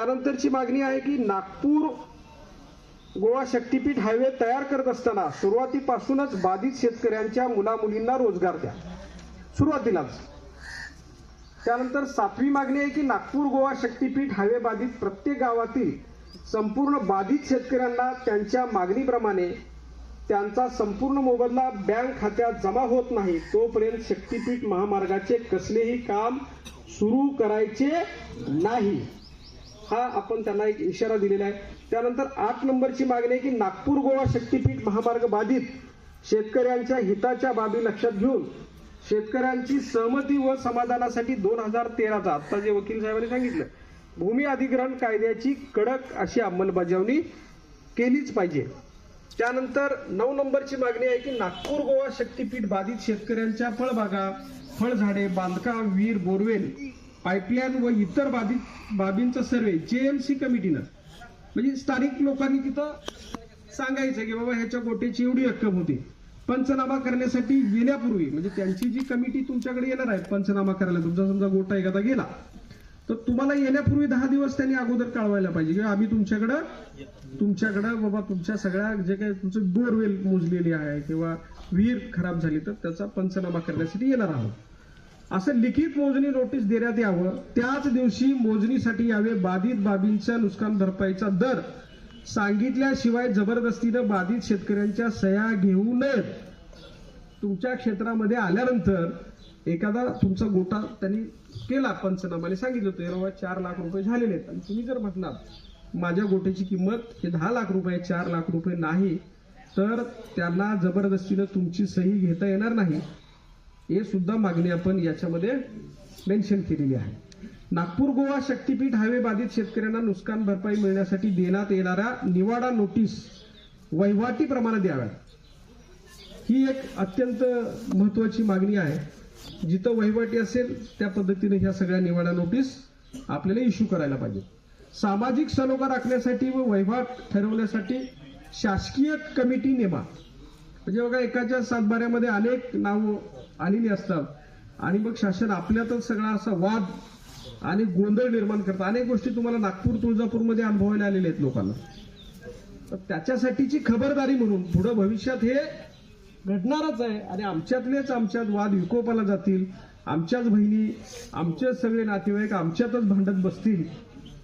त्यानंतरची मागणी आहे की नागपूर गोवा शक्तीपीठ हायवे तयार करत असताना सुरुवातीपासूनच बाधित शेतकऱ्यांच्या मुलामुलींना रोजगार द्या. सुरुवातीलाच. त्यानंतर सातवी मागणी आहे की नागपूर गोवा शक्तीपीठ हायवे बाधित प्रत्येक गावातील संपूर्ण बाधित शेतकऱ्यांना त्यांच्या मागणीप्रमाणे त्यांचा संपूर्ण मोबदला बँक खात्यात जमा होत नाही तोपर्यंत शक्तीपीठ महामार्गाचे कसलेही काम सुरू करायचे नाही. हा आपण त्यांना एक इशारा दिलेला आहे. त्यानंतर आठ नंबरची मागणी आहे की नागपूर गोवा शक्तीपीठ महामार्ग बाधित शेतकऱ्यांच्या हिताच्या बाबी लक्षात घेऊन शेतकऱ्यांची सहमती व समाधानासाठी दोन हजार तेराचा आता जे वकील साहेबांनी सांगितलं भूमी अधिग्रहण कायद्याची कडक अशी अंमलबजावणी केलीच पाहिजे. त्यानंतर नऊ नंबरची मागणी आहे की नागपूर गोवा शक्तीपीठ बाधित शेतकऱ्यांच्या फळबागा फळझाडे बांधकाम विहीर बोरवेल पाईपलाईन व इतर बाधित बाबींचा सर्वे जे एम सी कमिटीनं. म्हणजे स्थानिक लोकांनी तिथं सांगायचं की बाबा ह्याच्या गोट्याची एवढी रक्कम होती. पंचनामा करण्यासाठी येण्यापूर्वी म्हणजे त्यांची जी कमिटी तुमच्याकडे येणार आहे पंचनामा करायला तुमचा समजा गोटा एखादा गेला तर तुम्हाला येण्यापूर्वी दहा दिवस त्यांनी अगोदर कळवायला पाहिजे किंवा आम्ही तुमच्याकडं तुमच्याकडं बाबा तुमच्या सगळ्या जे काही तुमचं बोरवेल मोजलेली आहे किंवा विहीर खराब झाली तर त्याचा पंचनामा करण्यासाठी येणार आहोत. असं लिखित मोजणी नोटीस देण्यात यावं. त्याच दिवशी मोजणीसाठी यावे बाधित बाबींच्या नुकसान भरपाईचा दर. सांगितल्याशिवाय जबरदस्तीनं बाधित शेतकऱ्यांच्या सह्या घेऊ नयेत. तुमच्या क्षेत्रामध्ये आल्यानंतर एखादा तुमचा गोटा त्यांनी केला पंचनामाने सांगितलं होतं बाबा चार लाख रुपये झालेले आहेत. आणि तुम्ही जर म्हटलात माझ्या गोट्याची किंमत हे दहा लाख रुपये चार लाख रुपये नाही तर त्यांना जबरदस्तीनं तुमची सही घेता येणार नाही. हे सुद्धा मागणी आपण याच्यामध्ये मेन्शन केलेली आहे. नागपूर गोवा शक्तीपीठ हायवे बाधित शेतकऱ्यांना नुकसान भरपाई मिळण्यासाठी देण्यात येणाऱ्या निवाडा नोटीस वहिवाटी प्रमाणात द्याव्यात. ही एक अत्यंत महत्वाची मागणी आहे. जिथं वहिवाटी असेल त्या पद्धतीने ह्या सगळ्या निवाडा नोटीस आपल्याला इश्यू करायला पाहिजे. सामाजिक सलोखा राखण्यासाठी व वहिवाट ठरवण्यासाठी शासकीय कमिटी नेमा म्हणजे बघा एकाच्या सातबाऱ्यामध्ये अनेक नावं आलेली असतात. आणि मग शासन आपल्यातच सगळा असा वाद आणि गोंधळ निर्माण करतात अनेक गोष्टी तुम्हाला नागपूर तुळजापूरमध्ये अनुभवायला आलेल्या आहेत लोकांना. तर त्याच्यासाठीची खबरदारी म्हणून पुढं भविष्यात हे घडणारच आहे. आणि आमच्यातलेच आमच्यात वाद विकोपाला जातील. आमच्याच बहिणी आमचेच सगळे नातेवाईक आमच्यातच भांडत बसतील.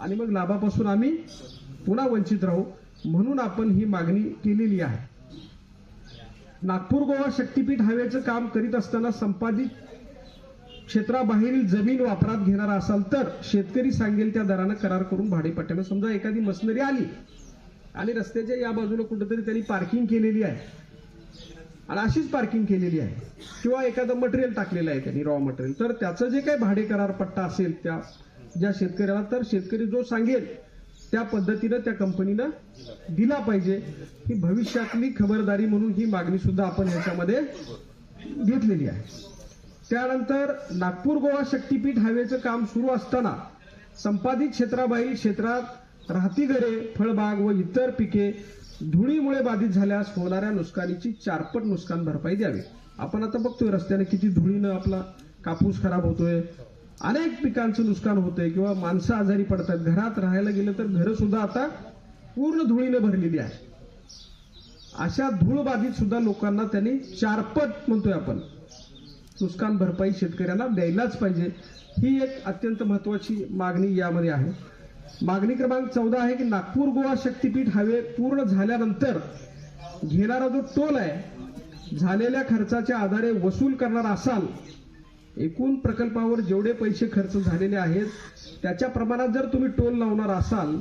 आणि मग लाभापासून आम्ही पुन्हा वंचित राहू. म्हणून आपण ही मागणी केलेली आहे. नागपूर गोवा शक्तीपीठ हायवेचं काम करीत असताना संपादित क्षेत्राबाहेरील जमीन वापरात घेणारा असाल तर शेतकरी सांगेल त्या दरानं करार करून भाडेपट्ट्यानं समजा एखादी मशनरी आली आणि रस्त्याच्या या बाजूला कुठेतरी त्यांनी पार्किंग केलेली आहे. आणि अशीच पार्किंग केलेली आहे. किंवा एखादं मटेरियल टाकलेलं आहे त्यांनी रॉ मटेरियल तर त्याचं जे काही भाडे करार पट्टा असेल त्या ज्या शेतकऱ्याला तर शेतकरी जो सांगेल त्या पद्धतीनं त्या कंपनीनं दिला पाहिजे. ही भविष्यातली खबरदारी म्हणून ही मागणी सुद्धा आपण ह्याच्यामध्ये घेतलेली आहे. त्यानंतर नागपूर गोवा शक्तीपीठ हायवेचं काम सुरू असताना संपादित क्षेत्राबाहेरील क्षेत्रात राहती घरे फळबाग व इतर पिके धुळीमुळे बाधित झाल्यास होणाऱ्या नुकसानीची चारपट नुकसान भरपाई द्यावी. आपण आता बघतोय रस्त्याने किती धुळीनं आपला कापूस खराब होतोय. अनेक पिकांचं नुकसान होतंय किंवा माणसं आजारी पडतात. घरात राहायला गेलं तर घरं सुद्धा आता पूर्ण धुळीनं भरलेली आहे अशा धूळबाधित सुद्धा लोकांना त्यांनी चारपट म्हणतोय आपण. नुकसान भरपाई शेतकऱ्यांना द्यायलाच पाहिजे. ही एक अत्यंत महत्वाची मागणी यामध्ये आहे. मागणी क्रमांक चौदा आहे की नागपूर गोवा शक्तीपीठ हायवे पूर्ण झाल्यानंतर घेणारा जो टोल आहे झालेल्या खर्चाच्या आधारे वसूल करणार असाल एकूण प्रकल्पावर जेवढे पैसे खर्च झालेले आहेत त्याच्या प्रमाणात जर तुम्ही टोल लावणार असाल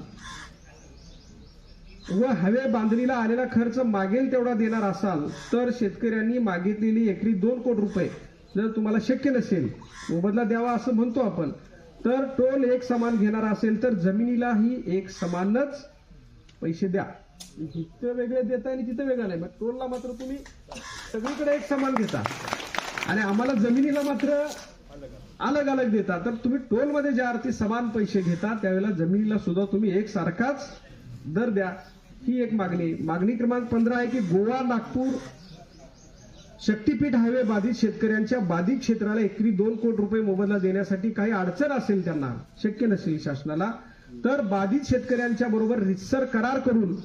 व हवे बांधणीला आलेला खर्च मागेल तेवढा देणार असाल तर शेतकऱ्यांनी मागितलेली एकरी दोन कोटी रुपये जर तुम्हाला शक्य नसेल मोबदला द्यावा असं म्हणतो आपण तर टोल एक समान घेणार असेल तर जमिनीलाही एक समानच पैसे द्या. जिथं वेगळे देता आणि तिथं वेगळं नाही मग टोलला मात्र तुम्ही सगळीकडे एक समान घेता. आणि आम्हाला जमिनीला मात्र अलग अलग देता तर तुम्ही टोलमध्ये ज्या अर्थी समान पैसे घेता त्यावेळेला जमिनीला सुद्धा तुम्ही एक सारखाच दर द्या. ही एक मागणी. मागणी क्रमांक पंधरा आहे की गोवा नागपूर शक्तीपीठ हायवे बाधित शेतकऱ्यांच्या बाधित क्षेत्राला एकरी दोन कोटी रुपये मोबदला देण्यासाठी काही अडचण असेल त्यांना शक्य नसेल शासनाला तर बाधित शेतकऱ्यांच्या बरोबर रितसर करार करून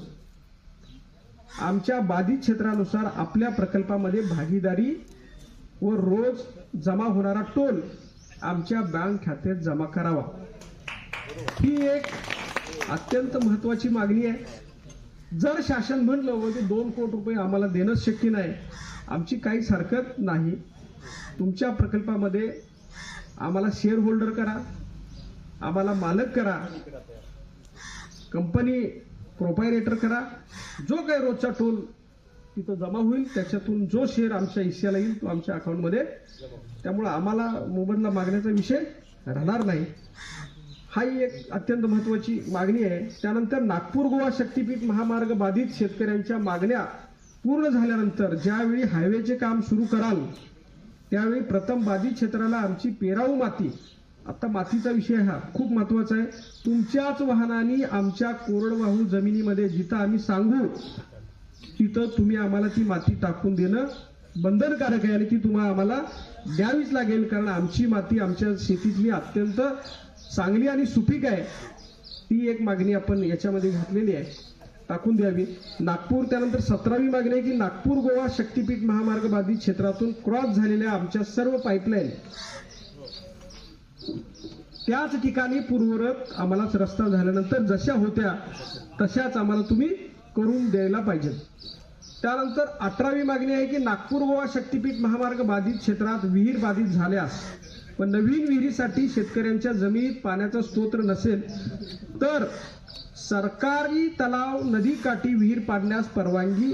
आमच्या बाधित क्षेत्रानुसार आपल्या प्रकल्पामध्ये भागीदारी व रोज जमा होणारा टोल आमच्या बँक खात्यात जमा करावा. ही एक अत्यंत महत्वाची मागणी आहे. जर शासन म्हणलं व ते दोन कोटी रुपये आम्हाला देणंच शक्य नाही आमची काहीच हरकत नाही. तुमच्या प्रकल्पामध्ये आम्हाला शेअर होल्डर करा आम्हाला मालक करा कंपनी प्रोपायरेटर करा. जो काही रोजचा टोल तिथं जमा होईल त्याच्यातून जो शेअर आमच्या हिश्श्याला येईल तो आमच्या अकाउंटमध्ये त्यामुळं आम्हाला मोबदला मागण्याचा विषय राहणार नाही. हा ही एक अत्यंत महत्वाची मागणी आहे. त्यानंतर नागपूर गोवा शक्तीपीठ महामार्ग बाधित शेतकऱ्यांच्या मागण्या पूर्ण झाल्यानंतर ज्यावेळी हायवेचे काम सुरू कराल त्यावेळी प्रथम बाधित क्षेत्राला आमची पेराऊ माती. आता मातीचा विषय हा खूप महत्त्वाचा आहे. तुमच्याच वाहनाने आमच्या कोरडवाहू जमिनीमध्ये जिथं आम्ही सांगू तिथं तुम्ही आम्हाला ती माती टाकून देणं बंधनकारक आहे आणि ती तुम्हाला आम्हाला द्यावीच लागेल कारण आमची माती आमच्या शेतीतली अत्यंत चांगली आणि सुपीक आहे. ती एक मागणी आपण याच्यामध्ये घातलेली आहे. टाकून द्यावी. नागपूर त्यानंतर सतरावी मागणी आहे की नागपूर गोवा शक्तीपीठ महामार्ग बाधित क्षेत्रातून क्रॉस झालेल्या आमच्या सर्व पाईपलाईन. त्याच ठिकाणी पूर्वरत आम्हालाच रस्ता झाल्यानंतर जशा होत्या तशाच आम्हाला तुम्ही करून द्यायला पाहिजे. त्यानंतर अठरावी मागणी आहे की नागपूर गोवा शक्तीपीठ महामार्ग बाधित क्षेत्रात विहीर बाधित झाल्यास व नवीन विहिरीसाठी शेतकऱ्यांच्या जमिनीत पाण्याचा स्त्रोत नसेल तर सरकारी तलाव नदीकाठी विहीर पाडण्यास परवानगी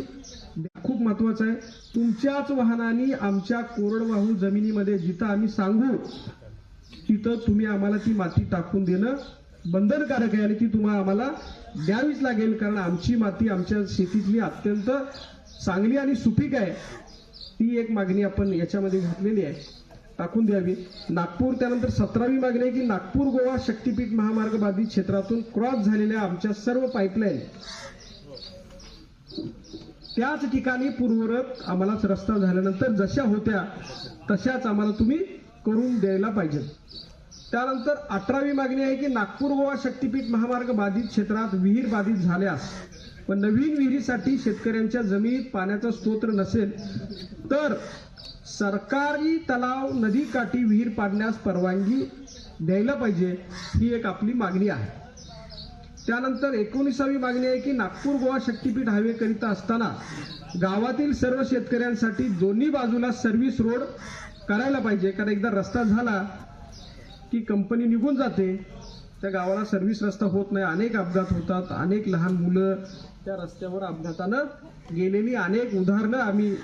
खूप महत्वाचं आहे. तुमच्याच वाहनाने आमच्या कोरडवाहू जमिनीमध्ये जिथं आम्ही सांगू तिथं तुम्ही आम्हाला ती माती टाकून देणं बंधनकारक आहे आणि ती तुम्हाला आम्हाला द्यावीच लागेल कारण आमची माती आमच्या शेतीतली अत्यंत चांगली आणि सुपीक आहे. ती एक मागणी आपण याच्यामध्ये घातलेली आहे. टाकून द्यावी. नागपूर त्यानंतर सतरावी मागणी आहे की नागपूर गोवा शक्तीपीठ महामार्ग बाधित क्षेत्रातून क्रॉस झालेल्या आमच्या सर्व पाईपलाईन. त्याच ठिकाणी पूर्वरत आम्हालाच रस्ता झाल्यानंतर जशा होत्या तशाच आम्हाला तुम्ही करून द्यायला पाहिजे त्यानंतर अठरावी मागणी आहे की नागपूर गोवा शक्तीपीठ महामार्ग बाधित क्षेत्रात विहीर बाधित झाल्यास व नवीन विहिरीसाठी शेतकऱ्यांच्या जमिनीत पाण्याचा स्तोत्र नसेल तर सरकारी तलाव नदीकाठी विहीर पाडण्यास परवानगी द्यायला पाहिजे ही एक आपली मागणी आहे. त्यानंतर एकोणीसावी मागणी आहे की नागपूर गोवा शक्तीपीठ हायवे करिता असताना गावातील सर्व शेतकऱ्यांसाठी दोन्ही बाजूला सर्व्हिस रोड करायला पाहिजे. कारण एकदा रस्ता झाला की कंपनी निघून जाते. त्या गावाला सर्व्हिस रस्ता होत नाही. अनेक अपघात होतात. अनेक लहान मुलं त्या रस्त्यावर अपघातानं गेलेली. अनेक उदाहरणं आम्ही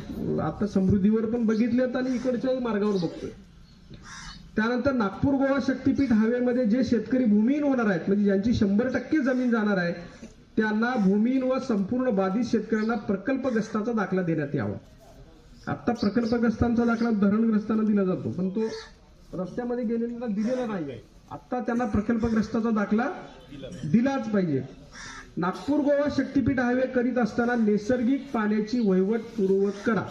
आता समृद्धीवर पण बघितलेत आणि इकडच्याही मार्गावर बघतोय. त्यानंतर नागपूर गोवा शक्तीपीठ हवेमध्ये जे शेतकरी भूमिहीन होणार आहेत म्हणजे ज्यांची शंभर टक्के जमीन जाणार आहे त्यांना भूमिहीन व संपूर्ण बाधित शेतकऱ्यांना प्रकल्पग्रस्ताचा दाखला देण्यात यावा. आता प्रकल्पग्रस्तांचा दाखला धरणग्रस्तांना दिला जातो पण तो रस्त्यामध्ये गेलेला दिलेला नाही आहे आता त्यांना प्रकल्पग्रस्ताचा दाखला दिलाच पाहिजे. नागपूर गोवा शक्तीपीठ हायवे करीत असताना नैसर्गिक पाण्याची वहिवट पूर्ववत करा.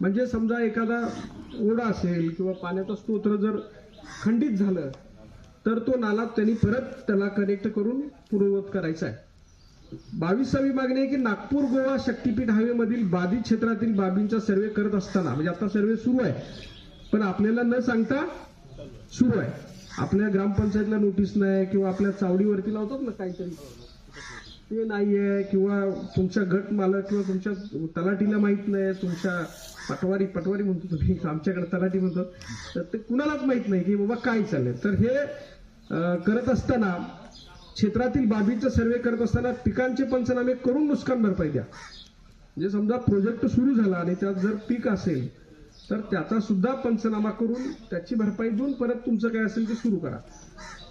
म्हणजे समजा एखादा ओढा असेल किंवा पाण्याचा स्तोत्र जर खंडित झालं तर तो नाला त्यांनी परत त्याला कनेक्ट करून पूर्ववत करायचा आहे. बावीसावी मागणी आहे की नागपूर गोवा शक्तीपीठ हायवे मधील बाधित क्षेत्रातील बाबींचा सर्वे करत असताना म्हणजे आता सर्वे सुरू आहे पण आपल्याला न सांगता सुरू आहे. आपल्या ग्रामपंचायतला नोटीस नाही किंवा आपल्या चावडीवरती लावतात ना काहीतरी. ते नाहीये किंवा तुमच्या गट मालक किंवा तुमच्या तलाठीला माहीत नाही तुमच्या पटवारी पटवारी म्हणतो तुम्ही आमच्याकडे तलाठी म्हणतो. तर ते कुणालाच माहीत नाही की बाबा काय चाललंय. तर हे करत असताना क्षेत्रातील बाबींचा सर्वे करत असताना पिकांचे पंचनामे करून नुकसान भरपाई द्या. म्हणजे समजा प्रोजेक्ट सुरू झाला आणि त्यात जर पीक असेल तर त्याचा सुद्धा पंचनामा करून त्याची भरपाई देऊन परत तुमचं काय असेल ते सुरू करा.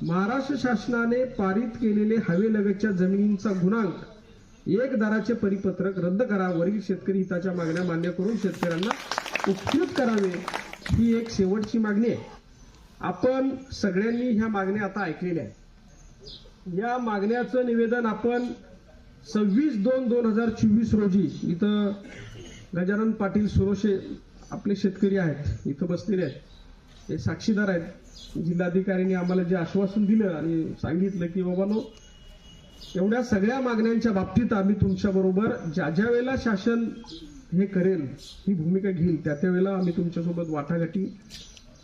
महाराष्ट्र शासनाने पारित केलेले हवेलगतच्या जमिनींचा गुणांक एक दराचे परिपत्रक रद्द करा. वरील शेतकरी हिताच्या मागण्या मान्य करून शेतकऱ्यांना उपकृत करावे ही एक शेवटची मागणी आहे. आपण सगळ्यांनी ह्या मागण्या आता ऐकलेल्या आहेत. या मागण्याचं निवेदन आपण सव्वीस दोन दोन हजार चोवीस रोजी इथं गजानन पाटील सुरोशे आपले शेतकरी आहेत इथं बसलेले आहेत. हे साक्षीदार आहेत. जिल्हाधिकाऱ्यांनी आम्हाला जे आश्वासन दिलं आणि सांगितलं की बाबानो एवढ्या सगळ्या मागण्यांच्या बाबतीत आम्ही तुमच्या बरोबर ज्या ज्या वेळेला शासन हे करेल ही भूमिका घेईल त्या त्या वेळेला आम्ही तुमच्यासोबत वाटाघाटी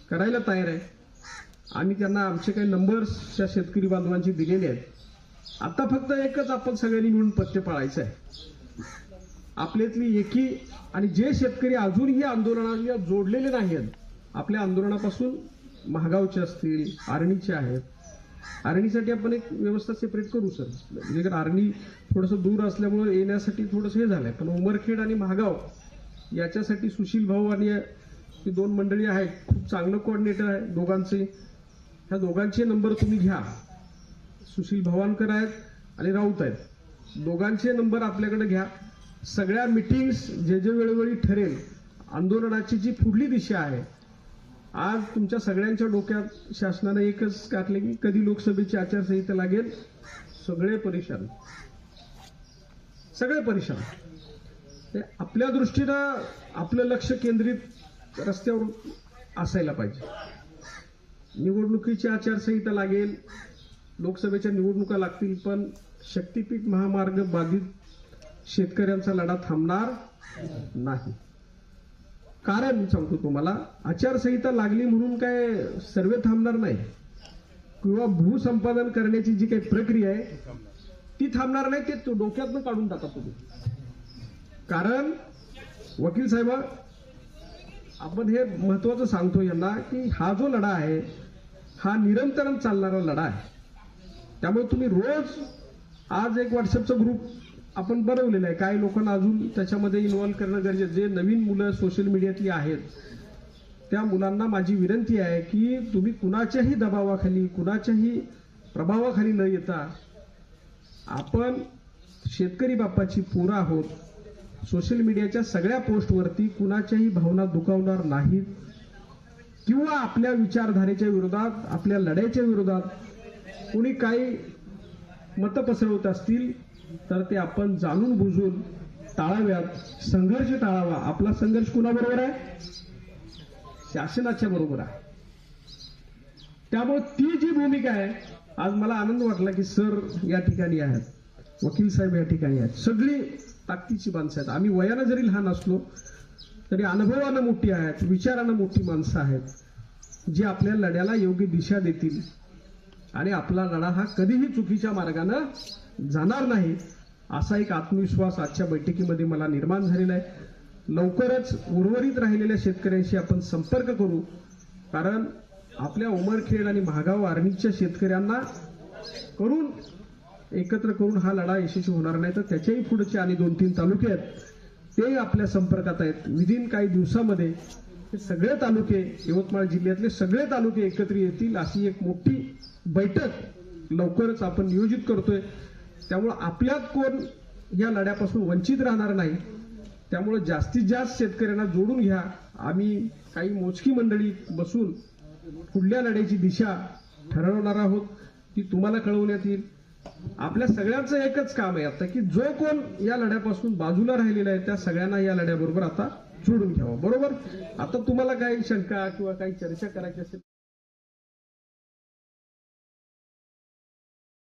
करायला तयार आहे. आम्ही त्यांना आमचे काही नंबर्स त्या शेतकरी बांधवांचे दिलेले आहेत. आता फक्त एकच आपण सगळ्यांनी मिळून पत्ते पाळायचं आहे. आपल्यातली एकी आणि जे शेतकरी अजूनही आंदोलनाला जोडलेले नाही आहेत आपल्या आंदोलनापासून महागावचे असतील आरणीचे आहेत. आरणीसाठी आपण एक व्यवस्था सेपरेट करू सर. म्हणजे कारण आरणी थोडंसं दूर असल्यामुळे येण्यासाठी थोडंसं हे झालंय. पण उमरखेड आणि महागाव याच्यासाठी सुशील भाऊ आणि ही दोन मंडळी आहेत. खूप चांगलं कोऑर्डिनेटर आहे दोघांचे. ह्या दोघांचे नंबर तुम्ही घ्या. सुशील भवानकर आहेत आणि राऊत आहेत. दोघांचे नंबर आपल्याकडे घ्या. सगळ्या मिटिंग्स जे जे वेळोवेळी ठरेल आंदोलनाची जी पुढली दिशा आहे आज तुमच्या सगळ्यांच्या डोक्यात शासनानं एकच टाकले की कधी लोकसभेची आचारसंहिता लागेल? सगळे परेशान. सगळे परेशान. ते आपल्या दृष्टीनं आपलं लक्ष केंद्रित रस्त्यावर असायला पाहिजे. निवडणुकीची आचारसंहिता लागेल लोकसभेच्या निवडणुका लागतील पण शक्तीपीठ महामार्ग बाधित शेतकऱ्यांचा लढा थांबणार नाही. कारण मी सांगतो तुम्हाला आचारसंहिता लागली म्हणून काय सर्वे थांबणार नाही. किंवा भूसंपादन करण्याची जी काही प्रक्रिया आहे ती थांबणार नाही ते तो डोक्यातनं काढून टाका तुम्ही कारण वकील साहेब आपण हे महत्वाचं सांगतो यांना की हा जो लढा आहे हा निरंतर चालणारा लढा आहे. त्यामुळे तुम्ही रोज आज एक व्हॉट्सअपचा ग्रुप आपण बनवलेलं आहे. काही लोकांना अजून त्याच्यामध्ये इन्व्हॉल्व्ह करणं गरजेचं जे नवीन मुलं सोशल मीडियातली आहेत त्या मुलांना माझी विनंती आहे की तुम्ही कुणाच्याही दबावाखाली कुणाच्याही प्रभावाखाली न येता आपण शेतकरी बाप्पाची पोरं आहोत. सोशल मीडियाच्या सगळ्या पोस्टवरती कुणाच्याही भावना दुखावणार नाहीत. किंवा आपल्या विचारधारेच्या विरोधात आपल्या लढ्याच्या विरोधात कुणी काही मतं पसरवत असतील तर ते आपण जाणून बुजून टाळाव्यात. संघर्ष टाळावा. आपला संघर्ष कुणाबरोबर आहे? शासनाच्या बरोबर आहे. त्यामुळे ती जी भूमिका आहे आज मला आनंद वाटला की सर या ठिकाणी आहेत. वकील साहेब या ठिकाणी आहेत. सगळी ताकदीची माणसं आहेत. आम्ही वयानं जरी लहान असलो तरी अनुभवानं मोठी आहेत विचारानं मोठी माणसं आहेत जी आपल्या लढ्याला योग्य दिशा देतील. आणि आपला लढा हा कधीही चुकीच्या मार्गानं जाणार नाही असा एक आत्मविश्वास आजच्या बैठकीमध्ये मला निर्माण झालेला आहे. लवकरच उर्वरित राहिलेल्या शेतकऱ्यांशी आपण संपर्क करू कारण आपल्या उमरखेड आणि महागाव आर्मीच्या शेतकऱ्यांना करून एकत्र करून हा लढा यशस्वी होणार नाही तर त्याच्याही पुढचे आणि दोन तीन तालुके आहेत ते आपल्या संपर्कात आहेत. विदिन काही दिवसामध्ये हे सगळे तालुके यवतमाळ जिल्ह्यातले सगळे तालुके एकत्र येतील अशी एक मोठी बैठक लवकरच आपण नियोजित करतोय. त्यामुळं आपल्यात कोण या लढ्यापासून वंचित राहणार नाही त्यामुळं जास्तीत जास्त शेतकऱ्यांना जोडून घ्या. आम्ही काही मोजकी मंडळी बसून पुढल्या लढ्याची दिशा ठरवणार आहोत ती तुम्हाला कळवण्यात येईल. आपल्या सगळ्यांचं एकच काम आहे आता की जो कोण या लढ्यापासून बाजूला राहिलेला आहे त्या सगळ्यांना या लढ्याबरोबर आता जोडून घ्यावं. बरोबर? आता तुम्हाला काही शंका किंवा काही चर्चा करायची असेल